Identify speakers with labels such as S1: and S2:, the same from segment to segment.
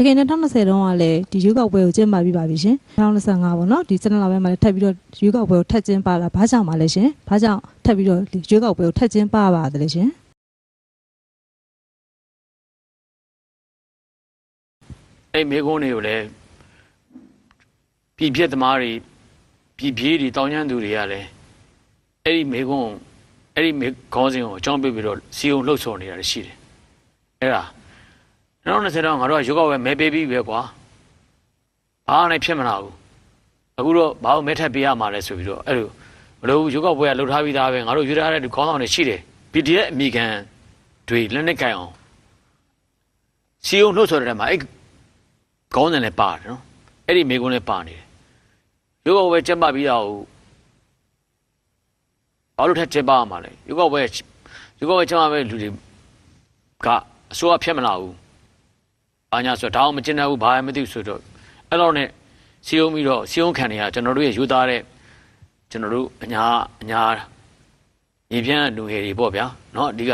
S1: တကယ်နဲ့2020တုန်းကလည်းဒီရွေးကောက်ပွဲကိုကျင်းပပြီးပါပြီရှင်2025ပေါ့နော်ဒီစနေလာပွဲမှာလည်းထပ်ပြီးတော့ရွေးကောက်ပွဲကိုထပ်ကျင်းပလာဘာကြောင့်ပါလဲရှင်ဘာကြောင့်ထပ်ပြီးတော့ဒီရွေးကောက်ပွဲကိုထပ်ကျင်းပပါတယ်လဲရှင်
S2: အဲ့မိကုန်းတွေကိုလည်းပြည်ပြက်သမားတွေပြည်ပြေးတွေတောင်းကျမ်းသူတွေကလည်းအဲ့ဒီမိကုန်းအဲ့ဒီမိခေါင်းစဉ်ကိုအကြောင်းပြပြီးတော့စီုံလှုပ်ဆော်နေတာရှိတယ်အဲ့ဒါ 2020တော့ငါတို့ကရုပ်ောက်ပဲမဲပေးပြီးပဲကွာဘာနဲ့ဖြစ်မလာဘူးအခုတော့ဘာလို့မဲထပ်ပေးရမှာလဲဆိုပြီးတော့အဲ့လိုမလို့ရုပ်ောက်ပွဲကလှုပ်ထားပြီးသားပဲငါတို့ယူထားတဲ့ဒီခေါင်းဆောင်တွေရှိတယ် PDF အမိခံတွေလက်နဲ့ကြိုင်အောင်စီုံလှုပ်ဆော်တဲ့ထဲမှာအဲ့ခေါင်းစဉ်လည်းပါတယ်နော်အဲ့ဒီမိကုန်းလည်းပါနေတယ်ရုပ်ောက်ပဲကျက်ပပြီးတော့ဘာလို့ထက်ကျက်ပရမှာလဲရုပ်ောက်ပဲရုပ်ောက်ပဲကျက်ပပဲလူတွေက အစိုးရဖျက်မလာဘူး ဘာညာဆိုတော့ဒါအောင်မကျင်တတ်ဘူးဘာမှမသိဘူးဆိုတော့အဲ့တော့ ਨੇ စီယုံပြီးတော့စီယုံခံနေရကျွန်တော်တို့ရဲ့ယူသားတဲ့ကျွန်တော်တို့အညာအညာညီပြန်းလူငယ်တွေပေါ့ဗျာเนาะအဓိက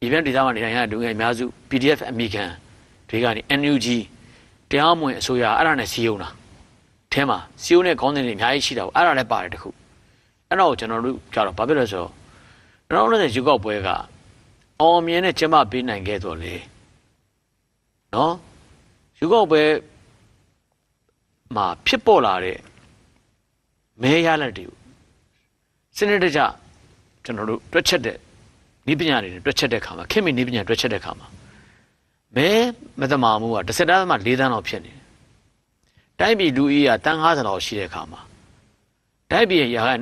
S2: ညီပြန်းဒေသမှာနေထိုင်ရတဲ့လူငယ်အများစု PDF အမိခံ တွေကနေ NUG တရားမဝင်အစိုးရအဲ့ဒါနဲ့စီယုံတာအဲမှာစီယုံတဲ့ခေါင်းစဉ်တွေအများကြီးရှိတာပေါ့အဲ့ဒါလည်းပါတယ်တခုအဲ့တော့ကျွန်တော်တို့ကြတော့ဘာဖြစ်လဲဆိုတော့ကျွန်တော်တို့ရဲ့ယူကောက်ပွဲကအောင်မြင်တဲ့ကျမပေးနိုင်ခဲ့တော့လေ နော်ယူကောက်ပွဲမှာဖြစ်ပေါ်လာတဲ့မဲရလက်တွေကိုစနစ်တကျကျွန်တော်တို့တွက်ချက်တဲ့ဤပညာတွေနဲ့တွက်ချက်တဲ့ခါမှာခင်မင်းဤပညာတွက်ချက်တဲ့ခါမှာမဲမသမာမှုကတစ်စက်တန်းမှာ၄တန်းလောက်ဖြစ်နေတယ်။တိုင်းပြည်လူဦးရေကတန်း50လောက်ရှိတဲ့အခါမှာတိုင်းပြည်ရာခိုင်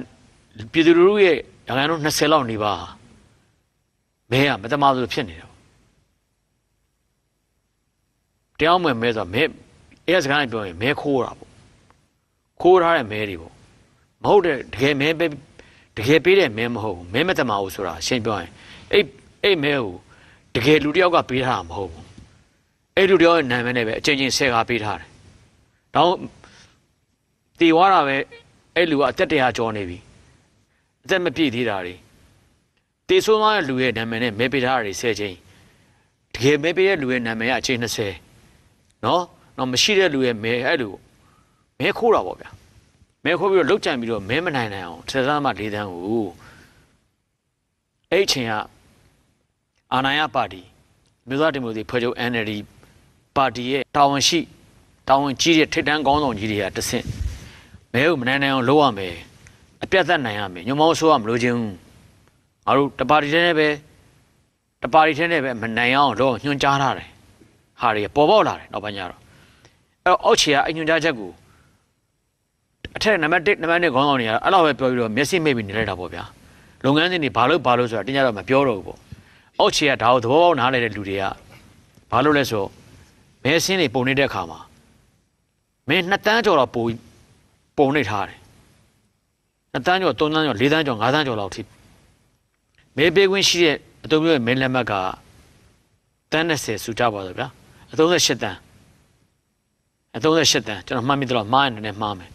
S2: ပြည်သူလူထုရဲ့ရာခိုင်နှုန်း20လောက်နေပါဟာမဲကမသမာလို့ဖြစ်နေတယ်။ တရားမဝင်မဲဆိုတော့မဲအဲ့စကားနဲ့ပြောရင်မဲခိုးတာပေါ့။ခိုးထားတဲ့မဲတွေပေါ့။မဟုတ်တဲ့တကယ်မဲပေးတကယ်ပေးတဲ့မဲမဟုတ်ဘူး။မဲမသမာဘူးဆိုတာရှင်းပြောရင်အဲ့အဲ့မဲကိုတကယ်လူတစ်ယောက်ကပေးထားတာမဟုတ်ဘူး။အဲ့လူတယောက်ရဲ့နာမည်နဲ့ပဲအချင်းချင်းဆဲကားပေးထားတယ်။တော့တီဝါတာပဲအဲ့လူကအသက်တရာကျော်နေပြီ။အသက်မပြည့်သေးတာတွေတေဆိုးသွားတဲ့လူရဲ့နာမည်နဲ့မဲပေးထားတာတွေဆဲချင်းတကယ်မဲပေးတဲ့လူရဲ့နာမည်ကအချင်း20 နော်တော့မရှိတဲ့လူရဲ့မဲအဲ့လူမဲခိုးတာပေါ့ဗျာမဲခိုးပြီးတော့လုတ်ကြံပြီးတော့မဲမနိုင်နိုင်အောင်ဆက်စားမှ၄တန်းကိုအဲ့အချိန်ကအာဏာရပါတီမြို့သားဒီမိုကရေစီဖွဲ့ချုပ် NLD ပါတီရဲ့တာဝန်ရှိတာဝန်ကြီးတဲ့ထိပ်တန်းကောင်းဆောင်ကြီးတွေကတဆင့်မဲကိုမနိုင်နိုင်အောင်လုပ်ရမယ်အပြတ်သက်နိုင်ရမယ်ညမောင်းဆိုးရမလို့ချင်းငါတို့တပါတီထဲနဲ့ပဲတပါတီထဲနဲ့ပဲမနိုင်အောင်တော့ညွှန်ကြားထားတယ် ဟာတွေပေါ်ပေါက်လာတယ်နောက်ပိုင်းကျတော့အဲ့တော့အောက်ခြေကအညွှန်ကြားချက်ကိုအထက်နံပါတ်1နံပါတ်2ခေါင်းဆောင်တွေကအဲ့လိုပဲပြောပြီးတော့မျက်စိမိတ်ပြီးနေလိုက်တာပေါ့ဗျာလုပ်ငန်းစဉ်တွေဘာလို့ဘာလို့ဆိုတာတင်ကြတော့မပြောတော့ဘူးပေါ့အောက်ခြေကဒါကိုသဘောပေါက်နားလည်တဲ့လူတွေကဘာလို့လဲဆိုတော့မဲဆင်းတွေပုံနေတဲ့အခါမှာမင်း2တန်းကျော်တော့ပုံပုံနေထားတယ်2တန်းကျော်3တန်းကျော်4တန်းကျော်5တန်းကျော်လောက်ထိမဲပေးခွင့်ရှိတဲ့အတုံးမျိုးရဲ့မဲလက်မှတ်ကတန်း30စုကြပါတော့ဗျာအ 38တန်းအ38တန်းကျွန်တော်မှတ်မိတော့မှားနေတယ်မှားမယ်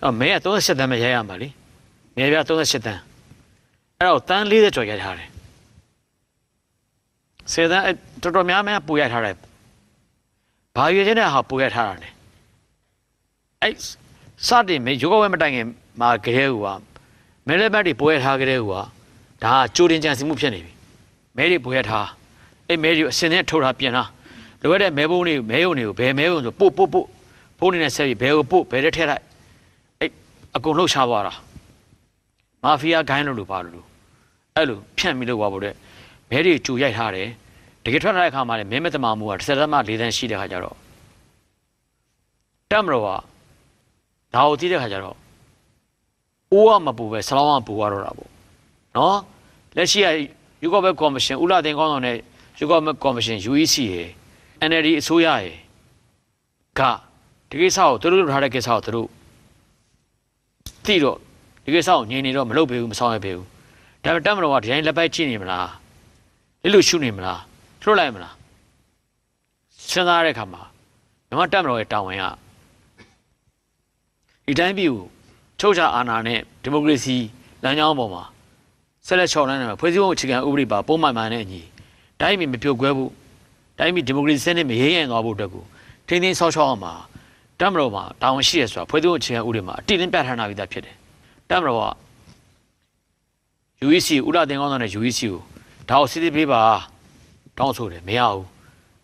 S2: အဲ့တော့မဲက38တန်းပဲရရမှာလीမဲပြ38တန်းအဲ့တော့တန်း40ကျော်ရထားတယ်စေတန်းတော်တော်များများပူရထားတယ်ဘာရွေးချင်တဲ့ဟာပို့ရထားတာလဲအဲ့စတင်မေရုပ်ကဝဲမတိုင်ခင်မှာကြဲဟူဟာမဲလက်ဘတ်တွေပို့ရထားကြဲဟူဟာဒါကကြိုတင်ကြံစီမှုဖြစ်နေပြီမဲတွေပို့ရထားအဲ့မဲတွေအစင်းနဲ့ထုတ်ထားပြင်ထား လိုရတဲ့မဲဘုံတွေကိုမဲယုံတွေကိုဘယ်မဲယုံဆိုပို့ပို့ပို့ဖုန်းနေနဲ့ဆက်ပြီးဘယ်ကိုပို့ဘယ်ထဲထည့်လိုက်အဲ့အကုန်လှုပ်ရှားသွားတာမာဖီးယားဂိုင်းလို့လို့ပါလို့အဲ့လိုဖြန့်ပြီးလို့ပါဖို့တဲ့မဲတွေကြိုရိုက်ထားတယ်တကယ်ထွက်လာတဲ့အခါမှာလည်းမဲမတမာမှုကတစ်သက်မှ၄တန်းရှိတဲ့ခါကျတော့တက်မတော်ကဒါကိုသိတဲ့ခါကျတော့အိုးကမပူပဲဆလောင်းကပူရတော့တာပေါ့နော်လက်ရှိကယူကော့ဘက်ကော်မရှင်ဦးလာတင်ကောင်းဆောင်တဲ့ယူကော့ဘက်ကော်မရှင် UEC ရယ် NLD အစိုးရရယ်ကဒီကိစ္စကိုသူတို့လုပ်ထားတဲ့ကိစ္စကိုသူတို့သိတော့ဒီကိစ္စကိုငြိမ်နေတော့မလုပ်ပေးဘူးမဆောင်ရပေးဘူးဒါပေမဲ့တက်မတော်ကဒီတိုင်းလက်ပိုက်ကြည့်နေမလားလက်လို့ရှုနေမလားလွတ်လိုက်မလားစဉ်းစားတဲ့အခါမှာမြန်မာတက်မတော်ရဲ့တာဝန်ကဒီတိုင်းပြည်ကိုချုပ်ချအာဏာနဲ့ဒီမိုကရေစီလမ်းကြောင်းပေါ်မှာဆက်လက်ချော်လန်းနေမှာဖွဲ့စည်းပုံအခြေခံဥပဒေပါပုံမှန်မှန်နဲ့အညီတိုင်းပြည်မပြုတ်ကွဲဘူး တိုင်းပြည်ဒီမိုကရေစီစနစ်မရေးရင်သွားဖို့အတွက်ကိုထိန်းသိမ်းဆောက်ရှောက်အောင်မှာတမတော်မှာတာဝန်ရှိရဆိုတာဖွဲ့စည်းပုံအခြေခံဥပဒေမှာအတိအလင်းပြဋ္ဌာန်းထားပြီးသားဖြစ်တယ်တမတော်က UEC ဥလာတင်ကောင်းတဲ့ UEC ကိုဒါကိုစစ်စစ်ပေးပါတောင်းဆိုတယ်မရဘူး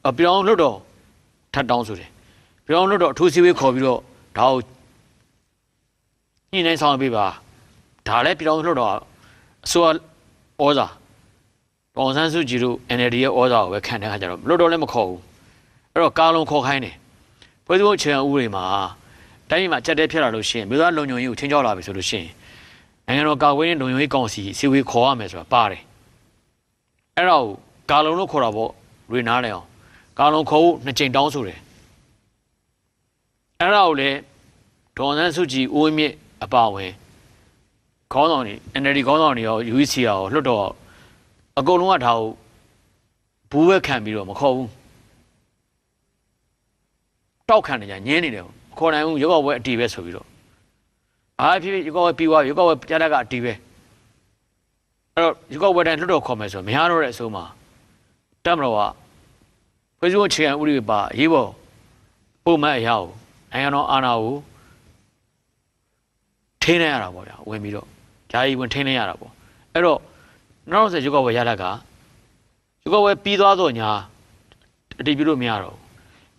S2: အပြောင်းလို့တော့ထပ်တောင်းဆိုတယ်ပြောင်းလို့တော့အထူးစီဝေးခေါ်ပြီးတော့ဒါကိုညှိနှိုင်းဆောင်ရွက်ပေးပါဒါလည်းပြောင်းလို့တော့အစိုးရဩဇာ ဒေါ်စန်းစုကြည်တို့ NLD ရဲ့ဩဇာကိုပဲခံတဲ့ခါကျတော့လွတ်တော့လည်းမခေါ်ဘူးအဲ့တော့ကာလုံးခေါ်ခိုင်းတယ်ဖွဲ့စည်းပုံအခြေခံဥပဒေမှာတိုင်းပြည်မှာကြက်တဲဖြစ်လာလို့ရှိရင်မြို့သားလုံခြုံရေးကိုချင်းချောက်လာပြီဆိုလို့ရှိရင်နိုင်ငံတော်ကာကွယ်ရေးလုံခြုံရေးကောင်စီစီဝေးခေါ်ရမယ်ဆိုတာပါတယ်အဲ့တော့ကာလုံလို့ခေါ်တာပေါ့ရေနားလဲအောင်ကာလုံခေါ်ဖို့နှစ်ကြိမ်တောင်းဆိုတယ်အဲ့ဒါကိုလေဒေါ်နန်းစုကြည်ဦးဝင်းမြင့်အပါအဝင်ခေါင်းဆောင်တွေ NLD ခေါင်းဆောင်တွေရော UEC ရောလွတ်တော့ အကုန်လုံးကဒါကိုဘူးပဲခံပြီးတော့မခေါ်ဘူးတောက်ခံနေကြညင်းနေတယ်မခေါ်နိုင်ဘူးရုပ်ောက်ပွဲအတီးပဲဆိုပြီးတော့အားဖြစ်ဖြစ်ရေကောက်ဝဲပြီးသွားရေကောက်ဝဲကြားတက်ကအတီးပဲအဲ့တော့ရေကောက်ဝဲတိုင်းလွတ်တော်ခေါ်မယ်ဆိုတော့မရတော့တဲ့အဆုံးမှာတက်မတော်ကဖွဲ့စည်းပုံအခြေခံဥပဒေပါအရေးပေါ်ပုံမှန်အရာကိုနိုင်ငံတော်အာဏာကိုထိန်းနေရတာပေါ့ဗျာဝင်ပြီးတော့ဂျာကြီးဝင်ထိန်းနေရတာပေါ့အဲ့တော့ နောက်ဆက်ရေကောက်ဝဲရတက်ကရေကောက်ဝဲပြီးသွားတော့ညာအတီးပြုလို့မရတော့ဘူး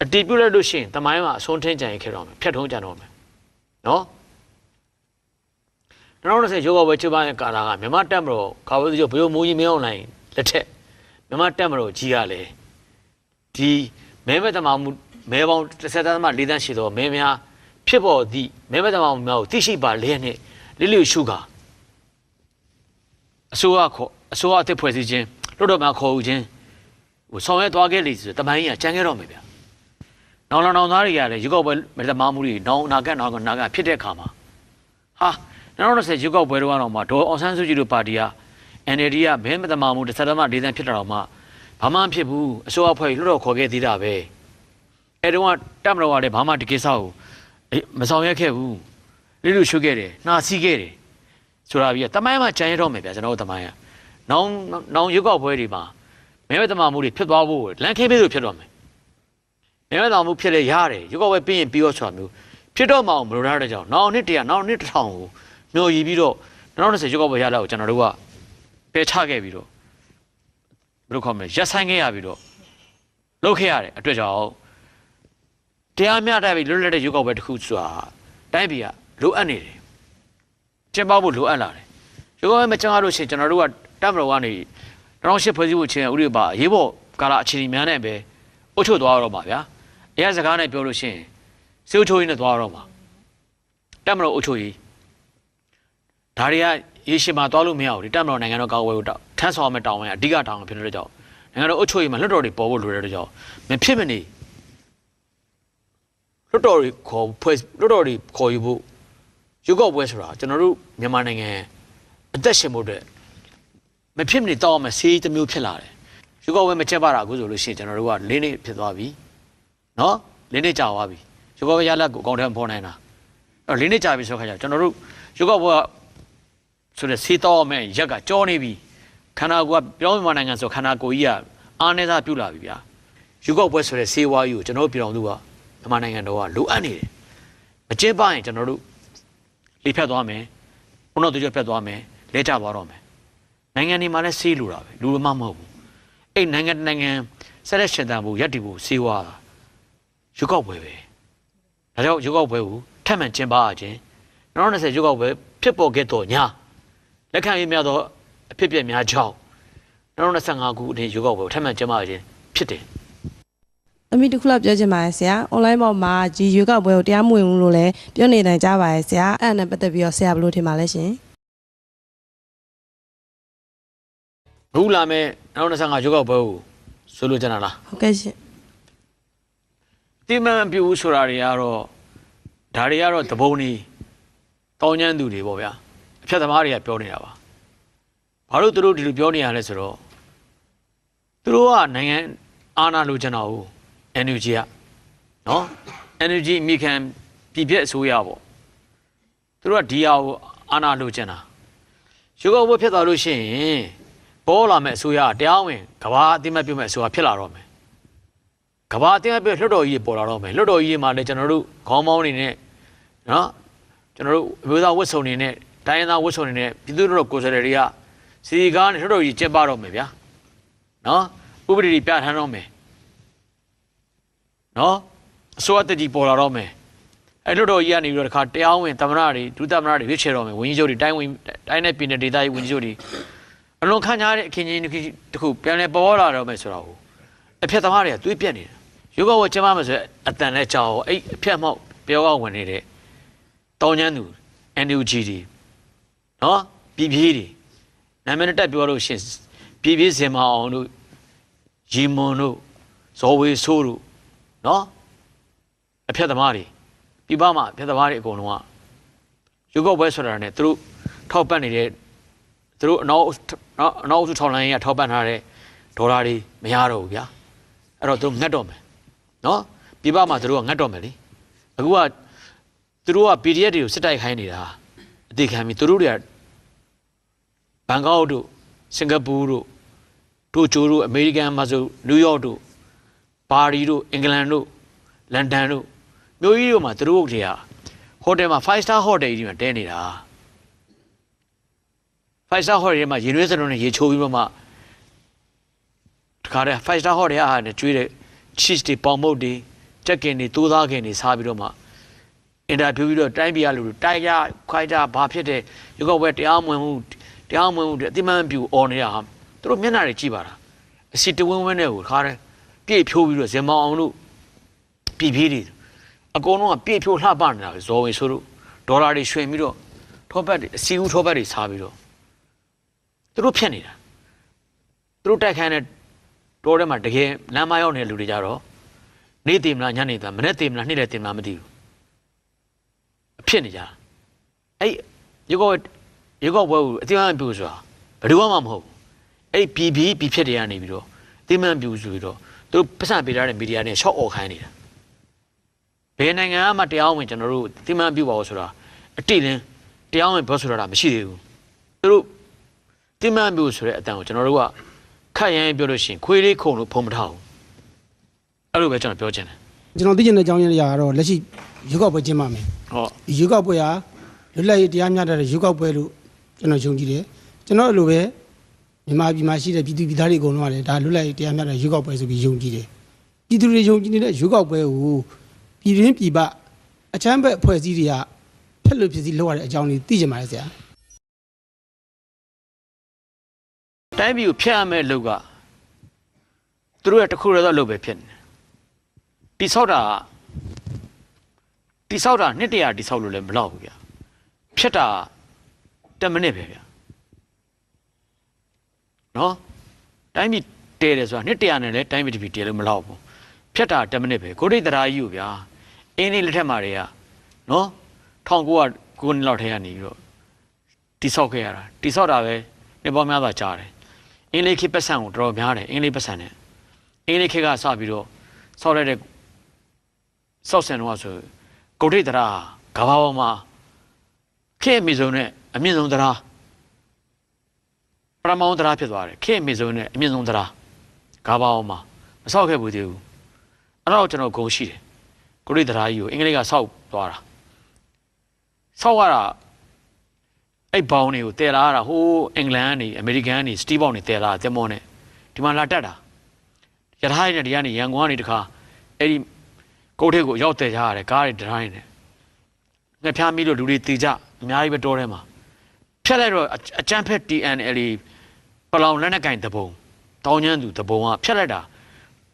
S2: အတီးပြုလိုက်လို့ရှိရင်တမိုင်းမှာအဆုံးထင်းကြံရခဲ့တော့မယ်ဖြတ်ထုံးကြံတော့မယ်နော်2020ယောဂဝဲချပတဲ့ကာလာကမြန်မာတက်မတော်ကာဝေးကျော်ဘယိုမိုးကြီးမင်းအောင်လိုင်းလက်ထက်မြန်မာတက်မတော်ကြီးကလည်းဒီမဲမဲတမမှုမဲပေါင်း30တန်းမှ4တန်းရှိတော့မဲများဖြစ်ပေါ်သည့်မဲမဲတမမှုများကိုသိရှိပါလျက်နဲ့လိလိရှုကာ အစိုးရခေါ်အစိုးရအသစ်ဖွဲ့စည်းခြင်းလွတ်တော်မှာခေါ်ယူခြင်းဟိုဆောင်ရွက်သွားခဲ့လိဆိုတမိုင်းကြီးကကြံခဲ့တော့မယ်ဗျာနောင်လောင်နောင်သားတွေကလည်းရုပ်ောက်ပွဲမဲတမမှုတွေနောင်အနာကနောင်ကနာကဖြစ်တဲ့အခါမှာဟာ2020ရွေးကောက်ပွဲတော့တော့မှဒေါ်အောင်ဆန်းစုကြည်တို့ပါတီက NLD ကမဲမတမာမှုတစ်ဆက်တည်းမှ၄တန်းဖြစ်တာတော့မှဘာမှမဖြစ်ဘူးအစိုးရအဖွဲ့ကြီးလွတ်တော်ခေါ်ခဲ့သေးတာပဲအဲတုန်းကတက်မတော်ကလည်းဘာမှဒီကိစ္စကိုအေးမဆောင်ရွက်ခဲ့ဘူးလိလူရှုခဲ့တယ်နှာစီးခဲ့တယ် ဆိုတာပြီးတမိုင်းမှာကြံရတော့မယ်ဗျာကျွန်တော်တို့တမိုင်းကနောင်နောင်ရွေးကောက်ပွဲတွေမှာမဲမတမာမှုတွေဖြစ်သွားဖို့လမ်းခင်းပေးလို့ဖြစ်တော့မယ်မဲမတမာမှုဖြစ်လေရတယ်ရွေးကောက်ပွဲပြီးရင်ပြီးတော့ဆိုတာမျိုးဖြစ်တော့မအောင်မလိုရတဲ့ကြောင့်နောက်နှစ်တည်းနောက်နှစ်တစ်ထောင်ကိုမျော်ရည်ပြီးတော့2020ရွေးကောက်ပွဲရလာကိုကျွန်တော်တို့ကပယ်ချခဲ့ပြီးတော့ဘယ်လိုခေါ်မလဲရက်ဆိုင်ခဲ့ရပြီးတော့လုပ်ခဲ့ရတဲ့အတွက်ကြောင့်တရားမျှတပြီးလွတ်လပ်တဲ့ရွေးကောက်ပွဲတစ်ခုဆိုတာတိုင်းပြည်ကလိုအပ်နေတယ် ကျင်းပဖို့လိုအပ်လာတယ်ရွေးကောက်ပွဲမကျင်းပလို့ရှိရင်ကျွန်တော်တို့ကတပ်မတော်ကနေ2008ဖွဲ့စည်းဖို့ချင်းဥပဒေပါရေးဖို့ကာလအခြေအနေများနဲ့ပဲအုပ်ချုပ်သွားတော့မှာဗျာအရာစကားနဲ့ပြောလို့ရှိရင်စေအုပ်ချုပ်ရေးနဲ့သွားတော့မှာတပ်မတော်အုပ်ချုပ်ရေးဒါတွေကရေရှည်မှာသွားလို့မရဘူးဒီတက်မတော်နိုင်ငံတော်ကာကွယ်ရေးထမ်းဆောင်မဲ့တောင်းဝင်အဓိကတောင်းဝင်ဖြစ်တဲ့ကြောင့်နိုင်ငံတော်အုပ်ချုပ်ရေးမှာလွှတ်တော်တွေပေါ်ဖို့လိုတဲ့ကြောင့်မဖြစ်မနေလွှတ်တော်တွေခေါ်ဖွဲ့လွှတ်တော်တွေခေါ်ယူဖို့ ရုပ်ောက်ပွဲဆိုတာကျွန်တော်တို့မြန်မာနိုင်ငံအသက်ရှင်ဖို့အတွက်မဖြစ်မနေတောင်းအောင်ဆေးတစ်မျိုးဖြစ်လာတယ်ရုပ်ောက်ပွဲမချက်ပါတာအခုဆိုလို့ရှိရင်ကျွန်တော်တို့ကလေးနေ့ဖြစ်သွားပြီနော်လေးနေ့ကြာသွားပြီရုပ်ောက်ပွဲရလက်ကိုအကောင့်ထဲမှာပေါ်နိုင်တာအဲ့လေးနေ့ကြာပြီဆိုခါကျကျွန်တော်တို့ရုပ်ောက်ပွဲကဆိုတဲ့စေးတော့မဲ့ရက်ကကြောနေပြီခန္ဓာကိုယ်ကပြောင်းမြန်မာနိုင်ငံဆိုခန္ဓာကိုယ်ကြီးကအားနေစားပြုတ်လာပြီဗျာယူကောက်ပွဲဆိုတဲ့စေးဝါးကြီးကိုကျွန်တော်တို့ပြည်တော်သူကမြန်မာနိုင်ငံတော်ကလိုအပ်နေတယ်အကျဉ်းပရင်ကျွန်တော်တို့ လေဖြတ်သွားမယ်ဘုံတော်သူကျော်ဖြတ်သွားမယ်လဲကျသွားတော့မယ်နိုင်ငံဒီမှာလည်းစေးလိုတာပဲလူမမဟုတ်ဘူးအဲ့နိုင်ငံတစ်နိုင်ငံဆက်လက်ရှင်သန်ဖို့ရက်တည်ဖို့စေးဝါးတာယူကောက်ပွဲပဲဒါကြောင့်ယူကောက်ပွဲကိုထပ်မံကျင်းပရခြင်း2020ယူကောက်ပွဲဖြစ်ပေါ်ခဲ့တော့ညာလက်ခံရများသောအဖြစ်အပျက်များကြောင့်2025ခုနှစ်ရွေးကောက်ပွဲကိုထပ်မံကျင်းပခြင်းဖြစ်တယ်
S3: အမိတစ်ခုလောက်ပြောချင်ပါတယ်ဆရာ။ online ပေါ်မှာဒီရွေးကောက်ပွဲကိုတရားမဝင်ဘူးလို့လည်းပြောနေတယ်ကြားပါတယ်ဆရာ။အဲ့ဒါနဲ့ပတ်သက်ပြီးတော့ဆရာဘယ်လိုထင်ပါလဲရှင်။
S2: အခုလာမယ့်2025ရွေးကောက်ပွဲကိုဆိုလိုချင်တာလား။
S3: ဟုတ်ကဲ့ရှင်။
S2: တိမှန်မပြဘူးဆိုတာတွေကတော့ဒါတွေကတော့သဘုံနေတောင်းကျမ်းသူတွေပေါ့ဗျာ။အဖြတ်သမားတွေကပြောနေတာပါ။ဘာလို့သူတို့ဒီလိုပြောနေရလဲဆိုတော့သူတို့ကနိုင်ငံအာဏာလိုချင်တာကို NUG ကနော် NUG မိခံပြည်ပြည့်အစိုးရပေါ့သူတို့ကဒီဟာကိုအာဏာလိုချင်တာရွေးကောက်ပွဲဖြစ်သွားလို့ရှိရင်ပေါ်လာမဲ့အစိုးရကတရားဝင်ကဘာအတိမတ်ပြုမဲ့အစိုးရဖြစ်လာတော့မယ်ကဘာအတင်းအပြည့်လွှတ်တော်ကြီးပေါ်လာတော့မယ်လွှတ်တော်ကြီးမှာလည်းကျွန်တော်တို့ခေါင်းမောင်းနေနဲ့နော်ကျွန်တော်တို့အမျိုးသားဝတ်စုံနေနဲ့တိုင်းရင်းသားဝတ်စုံနေနဲ့ပြည်သူ့တို့ကိုယ်စားလှယ်တွေကစီကားနဲ့လွှတ်တော်ကြီးကျင်းပတော့မယ်ဗျာနော်ဥပဒေတွေပြဋ္ဌာန်းတော့မယ် နော်အစိုးရတက်ကြီးပေါ်လာတော့မယ်အဲ့လွှတ်တော်ကြီးကနေပြီးတော့တခါတရားဝင်သမ္မတတွေဒုသမ္မတတွေရွေးချယ်တော့မယ်ဝန်ကြီးချုပ်တွေတိုင်းဝင်တိုင်းနဲ့ပြည်နယ်ဒေသကြီးဝန်ကြီးချုပ်တွေအလွန်ခံကြတဲ့အခင်းကြီးတစ်ခုပြန်လဲပေါ်လာတော့မယ်ဆိုတော့အဖြစ်သမားတွေကတွေးပြက်နေတာရုပ်ကဝကျမမယ်ဆိုအတန်နဲ့ကြောက်အဲ့အဖြစ်မောက်ပြောကဝင်နေတဲ့တောင်းချမ်းသူ NUG တွေနော်ပြည်ပြေးတွေနာမည်နဲ့တက်ပြောလို့ရှရင်ပြည်ပြေးစင်မအောင်တို့ရီမွန်တို့ဇော်ဝေဆိုးတို့ နော်အဖြစ်သမားတွေပြပမှာအဖြစ်သမားတွေအကုန်လုံးကရုပ်ကဝဲဆိုတာနဲ့သူတို့ထောက်ပံ့နေတဲ့သူတို့အနောက်နော်အနောက်စုထောက်လိုင်းရထောက်ပံ့ထားတဲ့ဒေါ်လာတွေမရတော့ဘူးဗျာအဲ့တော့သူတို့ငတ်တော့မယ်နော်ပြပမှာသူတို့ကငတ်တော့မယ်လေအခုကသူတို့က PDF တွေကိုစစ်တိုက်ခိုင်းနေတာအသေးခံပြီးသူတို့တွေကဘန်ကောက်တို့စင်ကာပူတို့တိုကျိုတို့အမေရိကန်မှာဆိုနယူးယောက်တို့ ပါရီတို့အင်္ဂလန်တို့လန်ဒန်တို့မြို့ကြီးတို့မှာသူတို့တွေကဟိုတယ်မှာ5 star hotel ကြီးမှာတဲနေတာ5 star hotel ကြီးမှာရေနွေးစလုံးနဲ့ရေချိုးပြီးတော့မှတခါတည်း5 star hotel အားနဲ့ကျွေးတဲ့ cheese တွေပေါင်မုတ်တွေချက်ကင်တွေတိုးသားကင်တွေစားပြီးတော့မှအင်တာဗျူးပြီးတော့တိုင်းပြည်ကလူတွေတိုက်ရခွိုက်တာဘာဖြစ်တယ်ရုပ်ကဝဲတရားမဝင်မှုတရားမဝင်မှုတွေအတိမန်ပြူអော်နေတာဟာသူတို့မျက်နှာတွေကြည့်ပါလားအစီတဝင်းဝင်းနဲ့ကိုခါတယ် ပြည့်ဖြိုးပြီးတော့ဇင်မောင်အောင်တို့ပြည်ပြေးတွေအကုန်လုံးကပြည့်ဖြိုးလှပနေတာပဲဇော်ဝင်ဆိုတို့ဒေါ်လာတွေရွှင်ပြီးတော့ထောပတ်တွေအစီဦးထောပတ်တွေစားပြီးတော့သူတို့ဖြတ်နေတာသူတို့တိုက်ခိုင်းတဲ့တော်ထဲမှာတကယ်လမ်းမရောက်နေတဲ့လူတွေကြတော့နေ့တည်မလားညနေတည်မလားမနေ့တည်မလားနေ့လည်းတည်မလားမသိဘူးအဖြစ်နေကြတာအဲ့ရေကောရေကောဘွဲကိုအတိအမှန်ပြူဆိုတာဘယ်သူမှမဟုတ်ဘူးအဲ့ပြည်ပြည်ပြည်ဖြစ်တွေကနေပြီးတော့အတိအမှန်ပြူဆိုပြီးတော့ သူတို့ပတ်စံပေးထားတဲ့မီဒီယာနဲ့ရှော့អော်ခိုင်းနေတာဘယ်နိုင်ငံမှတရားဝင်ကျွန်တော်တို့အတိအမှန်ပြူပါလို့ဆိုတာအတိလင်းတရားဝင်ပြောဆိုတာမရှိသေးဘူးသူတို့အတိအမှန်ပြူဆိုတဲ့အတန်ကိုကျွန်တော်တို့ကခတ်ရမ်းပြောလို့ရှိရင်ခွေးလေးခုံလို့ဖုံးမထားဘူးအဲ့လိုပဲကျွန်တော်ပြောချင်တယ်
S4: ကျွန်တော်သိချင်တဲ့အကြောင်းရင်းတွေကတော့လက်ရှိရွေးကောက်ပွဲကျင်းပမယ်
S2: ဟုတ်
S4: ဒီရွေးကောက်ပွဲဟာလွတ်လပ်ရေးတရားမျှတတဲ့ရွေးကောက်ပွဲလို့ကျွန်တော်ယုံကြည်တယ်ကျွန်တော်အလိုပဲ မြန်မာပြည်မှာရှိတဲ့ပြည်သူပြည်သားတွေအကုန်လုံးကလည်းဒါလွတ်လပ်ရေးတရားမျှတတဲ့ရွေးကောက်ပွဲဆိုပြီးယုံကြည်တယ်ပြည်သူတွေယုံကြည်နေတဲ့ရွေးကောက်ပွဲကိုပြည်တွင်းပြည်ပအချမ်းဘက်အဖွဲ့အစည်းတွေကဖက်လို့ဖြစ်စီလောက်ရတဲ့အကြောင်းလေးသိချင်ပါတယ်ဆရာ
S2: တိုင်းပြည်ကိုဖျက်ရမယ့်လုပ်ကသူတို့ရဲ့တစ်ခုတည်းသောလုပ်ပဲဖြစ်နေတယ်တိဆောက်တာကတိဆောက်တာနှစ်တရာတိဆောက်လို့လည်းမလောက်ဘူးဗျာဖျက်တာ10မိနစ်ပဲဗျာ နော်တိုင်းပြည်တဲတယ်ဆိုတာနှစ်တရာနဲ့လည်းတိုင်းပြည်တစ်ပြည်တဲလို့မလောက်ဘူးဖျက်တာ10မိနစ်ပဲကိုရိတ်တရားကြီးကိုဗျာအင်းလေးလက်ထက်မှာတွေကနော်1900ခုနှစ်လောက်ထဲကနေပြီးတော့တိဆောက်ခဲ့ရတာတိဆောက်တာပဲနှစ်ပေါင်းများစွာကြာတယ်အင်္ဂလိပ်ခေတ်ပတ်စံကိုတော်တော်များတယ်အင်္ဂလိပ်ပတ်စံနဲ့အင်္ဂလိပ်ခေတ်ကစပြီးတော့ဆောက်ရတဲ့ဆောက်ဆန်တော့ဆိုဂုတ်ထိတ်တရာကဘာပေါ်မှာခေတ်အမီဆုံးနဲ့အမြင့်ဆုံးတရာ ပရမောင်းတရာဖြစ်သွားတယ်ခေတ်အမီဆုံးနဲ့အမြင့်ဆုံးတရာကဘာပေါ်မှာမဆောက်ခဲ့ဘူးသေးဘူးအဲ့တော့ကျွန်တော်ဂုံရှိတယ်ဂုတ်ထိတ်တရာကြီးကိုအင်္ဂလိပ်ကဆောက်သွားတာဆောက်ရတာအဲ့ဘောင်းတွေကိုတည်လာတာဟိုးအင်္ဂလန်ကနေအမေရိကန်ကနေစတီးဘောင်းတွေတည်လာတင်မောနဲ့ဒီမှာလာတက်တာရထားရည်နဲ့ဒီကနေရန်ကုန်ကနေတခါအဲ့ဒီကုတ်ထက်ကိုရောက်တည်ကြရတယ်ကားတွေဒရိုင်းနဲ့ငှက်ဖျားမိလို့လူတွေတေကြအများကြီးပဲတောထဲမှာဖြတ်လိုက်တော့အအကျန်းဖက် TNL ပလောင်လက်နဲ့ကင်တပုံတောင်းညမ်းသူတပုံကဖြတ်လိုက်တာ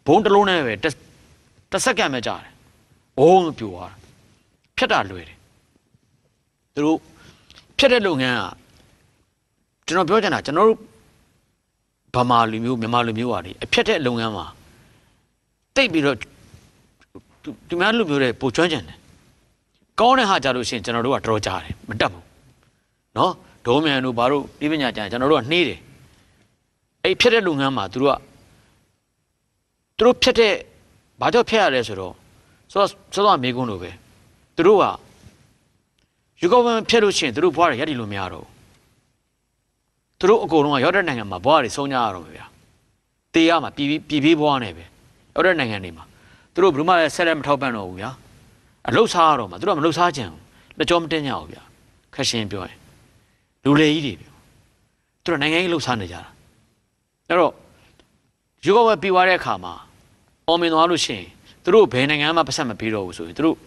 S2: ဘုံတစ်လုံးနဲ့ပဲတစ်တစ်စက္ကန့်ပဲကြာတယ်ဘုံပြိုသွားတာဖြတ်တာလွယ်တယ်သူတို့ ဖြစ်တဲ့လုပ်ငန်းကကျွန်တော်ပြောချင်တာကျွန်တော်တို့ဗမာလူမျိုးမြန်မာလူမျိုးပါလေအဖြစ်တဲ့လုပ်ငန်းမှာတိတ်ပြီးတော့သူသူများလူမျိုးတွေပိုကျွမ်းကျင်တယ်ကောင်းတဲ့ဟာကြလို့ရှိရင်ကျွန်တော်တို့ကတော်ကြတယ်မတက်ဘူးเนาะဒုံးမြန်တို့ဘာတို့ဒီပညာကြကျွန်တော်တို့ကနှေးတယ် အဲ့ဖြစ်တဲ့လုပ်ငန်းမှာသူတို့ကသူတို့ဖြစ်တဲ့ဘာကြောင့်ဖြစ်ရလဲဆိုတော့စောစောစောမေကုန်းလိုပဲသူတို့ကယူကောဝန်ဖျက်လို့ရှိရင်သူတို့ဘွားတွေရက်တည်လို့မရတော့ဘူးသူတို့အကုန်လုံးကရောက်တဲ့နိုင်ငံမှာဘွားတွေဆုံးကြရတော့မယ်ဗျာတေးရမှာပြည်ပြီးပြည်ပြီးဘွားနဲ့ပဲရောက်တဲ့နိုင်ငံတွေမှာသူတို့ဘယ်သူမှလည်းဆက်လက်မထောက်ပံ့တော့ဘူးဗျာအလုတ်စားရတော့မှသူတို့ကမလုတ်စားကြဘူးလက်ကြောမတင်းကြဘူးဗျာခက်ရှင်းပြောရင်လူလေကြီးတွေပြောသူတို့နိုင်ငံရေးလှုပ်ရှားနေကြတာ အဲ့တော့ယူကောပဲပြီးသွားတဲ့အခါမှာပေါ်မင်သွားလို့ရှိရင်သူတို့ဘယ်နိုင်ငံမှပတ်ဆက်မပေးတော့ဘူးဆိုရင်သူတို့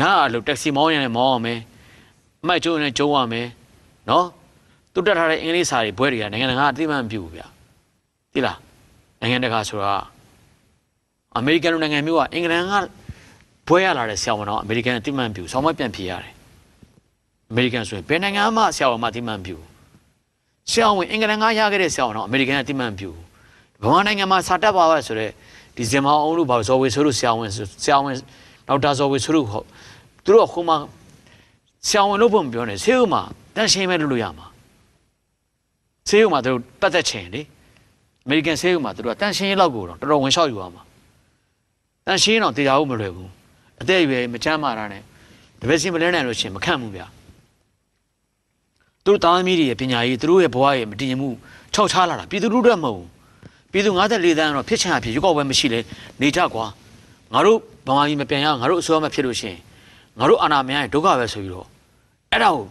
S2: ရအလုပ်တက္ကစီမောင်းရင်လည်းမောင်းအောင်မယ်အမိုက်ကျုံးရင်လည်းကျုံးရမယ်နော်သူတက်ထားတဲ့အင်္ဂလိပ်စာတွေဘွဲတွေကနိုင်ငံတကာအသိမှမပြုဘူးဗျာသိလားနိုင်ငံတကာဆိုတာအမေရိကန်လိုနိုင်ငံမျိုးကအင်္ဂလန်ကဘွဲရလာတဲ့ဆရာဝန်တော်အမေရိကန်အသိမှမပြုဆောင်းမပြန်ဖြေရတယ်အမေရိကန်ဆိုရင်ဘယ်နိုင်ငံမှဆရာဝန်မှအသိမှမပြု ဆရာဝန်အင်္ဂလန်ကရခဲ့တဲ့ဆရာဝန်တော်အမေရိကန်အသိမှမပြုဗမာနိုင်ငံမှာစာတက်ပါပါဆိုတော့ဒီဇင်မာအောင်လို့ဘာဇော်ဝေဆိုလို့ဆရာဝန်ဆရာဝန်ဒေါက်တာဇော်ဝေဆိုလို့ဟုတ်သူတို့ကခုမှဆရာဝန်လို့ပုံပြောနေဆေးဥမှာတန်ရှင်းမဲ့လို့လို့ရမှာဆေးဥမှာသူတို့ပတ်သက်ချင်လေအမေရိကန်ဆေးဥမှာသူတို့ကတန်ရှင်းရေးလောက်ကိုတော့တော်တော်ဝင်လျှောက်ယူရမှာတန်ရှင်းတော့တရားဖို့မလွယ်ဘူးအသက်အရွယ်မချမ်းမာတာနဲ့တပည့်စင်မလဲနိုင်လို့ရှရင်မခံဘူးဗျာ သူတို့တာသမီးတွေရဲ့ပညာရေးသူတို့ရဲ့ဘဝရဲ့မတည်ငြိမ်မှုခြောက်ခြားလာတာပြည်သူလူထုတက်မဟုတ်ဘူးပြည်သူ54တန်းတော့ဖြစ်ချင်အဖြစ်ရွေးကောက်ပွဲမရှိလေနေကြကွာငါတို့ဗမာပြည်မပြန်ရငါတို့အစိုးရမဖြစ်လို့ရှရင်ငါတို့အာဏာမရရင်ဒုက္ခပဲဆိုပြီးတော့အဲ့ဒါကို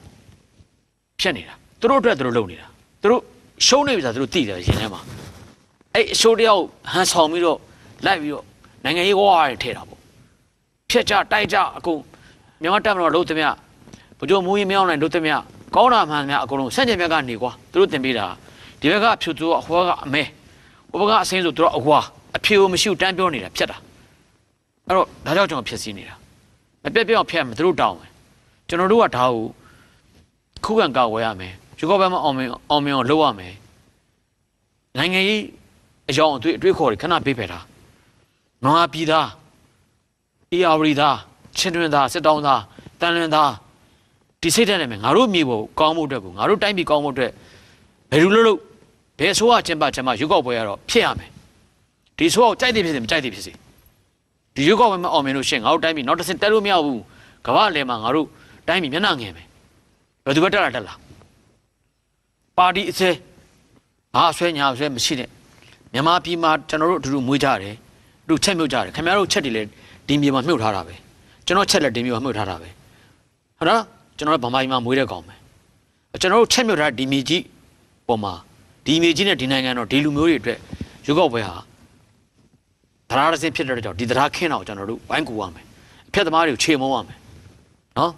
S2: ဖြစ်နေတာသူတို့အတွက်သူတို့လုပ်နေတာသူတို့ရှုံးနေပြီဆိုတာသူတို့သိတယ်ရင်ထဲမှာအဲ့အရှိုးတယောက်ဟန်ဆောင်ပြီးတော့လိုက်ပြီးတော့နိုင်ငံရေးဝါးရထဲတာပေါ့ဖြက်ကြတိုက်ကြအကုန်မြန်မာတပ်မတော်လုံးသမျှဗကြိုလ်မူရင်မြောင်းနိုင်လုံးသမျှ ကောင်းတာမှန်များအကုန်လုံးစန့်ကျင်ဘက်ကနေကွာသူတို့တင်ပေးတာဒီဘက်ကဖြူသူအဟွားကအမဲဟိုဘက်ကအစင်းဆိုသူတို့အဟွားအဖြူမရှိဘူးတန်းပြောနေတာဖြတ်တာအဲ့တော့ဒါကြောင့်ကျွန်တော်ဖြစ်စီနေတာမပြက်ပြက်အောင်ဖြတ်မယ်သူတို့တောင်းမယ်ကျွန်တော်တို့ကဒါကိုခုခံကာဝယ်ရမယ်ယူကောဘက်မှာအောင်မင်းအောင်မင်းအောင်လုပ်ရမယ်နိုင်ငံရေးအကြောင်းအတွေ့အတွေ့ခေါ်တွေခဏပေးဖယ်တာမဟာပြည်သားအေယာဝရီသားချင်းတွင်သားစစ်တောင်းသားတန်လွင်သား ဒီစိတ်ဓာတ်နဲ့မယ်ငါတို့မြေပေါ်ကောင်းမှုအတွက်ကိုငါတို့တိုင်းပြည်ကောင်းမှုအတွက်ဘယ်လိုလုပ်လို့ဘယ်အစိုးရကျင်းပကျင်းပရွေးကောက်ပွဲရတော့ဖြစ်ရမယ်ဒီအစိုးရကိုကြိုက်တယ်ဖြစ်စေမကြိုက်တယ်ဖြစ်စေဒီရွေးကောက်ပွဲမှာအောင်မြင်လို့ရှရင်ငါတို့တိုင်းပြည်နောက်တစ်ဆင့်တက်လို့မရဘူးကမ္ဘာအလယ်မှာငါတို့တိုင်းပြည်မျက်နှာငယ်မယ်ဘယ်သူပဲတက်လာတက်လာပါတီအစဲဟာဆွဲညာဆွဲမရှိနဲ့မြန်မာပြည်မှာကျွန်တော်တို့အတူတူမွေးကြတယ်အတူချက်မြုပ်ကြတယ်ခင်ဗျားတို့ချက်တွေလည်းဒီမြေမှာမြုပ်ထားတာပဲကျွန်တော်ချက်လက်ဒီမြေမှာမြုပ်ထားတာပဲဟုတ်လား ကျွန်တော်ဗမာပြည်မှာမွေးတဲ့ကောင်ပဲကျွန်တော်တို့ချက်မြုပ်ထားဒီမြေကြီးပေါ်မှာဒီမြေကြီးနဲ့ဒီနိုင်ငံတော့ဒီလူမျိုးတွေအတွက်ရုပ်ောက်ပွဲဟာတရားရစင်ဖြစ်တဲ့ကြောင့်ဒီတရားခင်းအောင်ကျွန်တော်တို့ဝိုင်းကူရမယ်အဖြတ်သမားတွေကိုခြေမုံရမယ်နော်